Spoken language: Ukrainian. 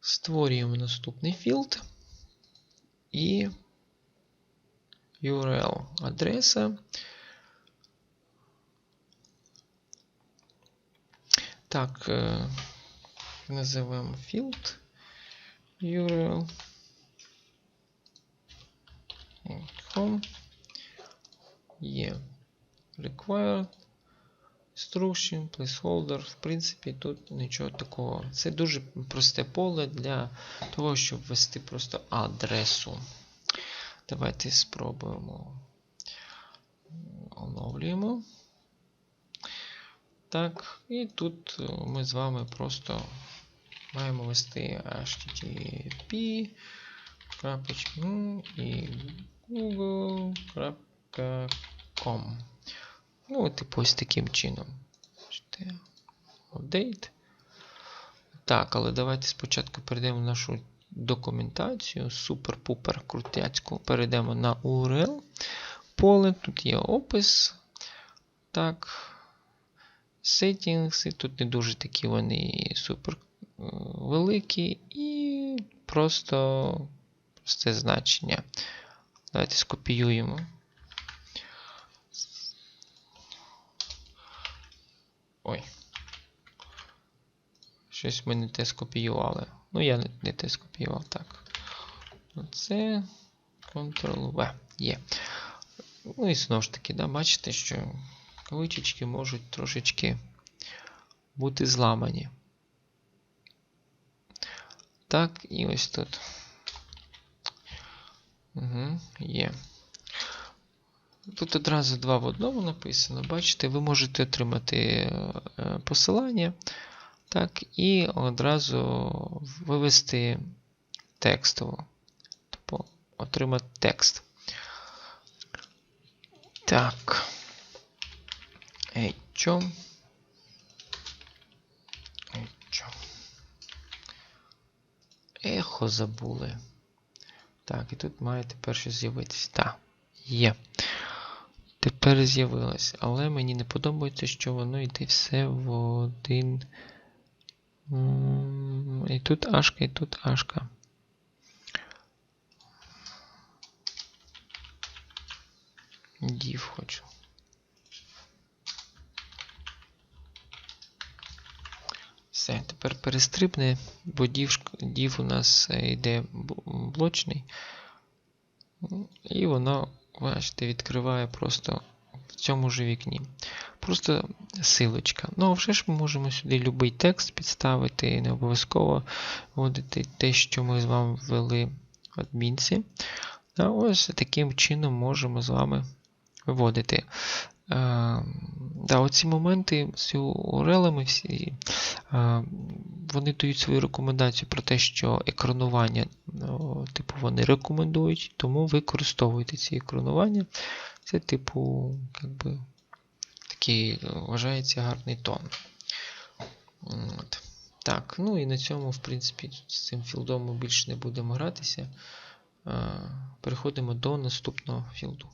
Створюємо наступний філд і URL адреса. Так, е, називаємо field URL. Home. Є required. Instruction, placeholder. В принципі, тут нічого такого. Це дуже просте поле для того, щоб ввести просто адресу. Давайте спробуємо. Оновлюємо. Так, і тут е, ми з вами просто маємо ввести http і google.com. Ну, типу ось таким чином. Update. Так, але давайте спочатку перейдемо в нашу документацію. Супер-пупер крутяцьку. Перейдемо на URL. Поле. Тут є опис. Так. Settings. Тут не дуже такі вони супер е, великі. І просто просте значення. Давайте скопіюємо. Ой. Щось ми не те скопіювали. Ну, я не, те скопіював, так. Оце Ctrl-V. Є. Ну і знову ж таки, да, бачите, що кавичечки можуть трошечки бути зламані. Так, і ось тут. Угу, є. Тут одразу два в одному написано. Бачите, ви можете отримати е, посилання. Так, і одразу вивести текстово. Тобто отримати текст. Так. Ей, чо? Ей, чо? Ехо забули. Так, і тут має тепер щось з'явитися. Так, є. Тепер з'явилось. Але мені не подобається, що воно йде все в один. І тут ашка, і тут ашка. Дів хочу. Все, тепер перестрибне, бо дів, дів у нас йде блочний. І воно, бачите, відкриває просто цьому ж вікні. Просто силочка. Ну, а вже ж ми можемо сюди будь-який текст підставити, не обов'язково вводити те, що ми з вами ввели в адмінці. А ось таким чином можемо з вами виводити. Е, да, оці моменти з URL всі, е, вони дають свою рекомендацію про те, що екранування, ну, типу, вони рекомендують, тому використовуйте ці екранування. Це, типу, якби, такий е, вважається гарний тон. От. Так, ну і на цьому, в принципі, з цим філдом ми більше не будемо гратися. Е, Переходимо до наступного філду.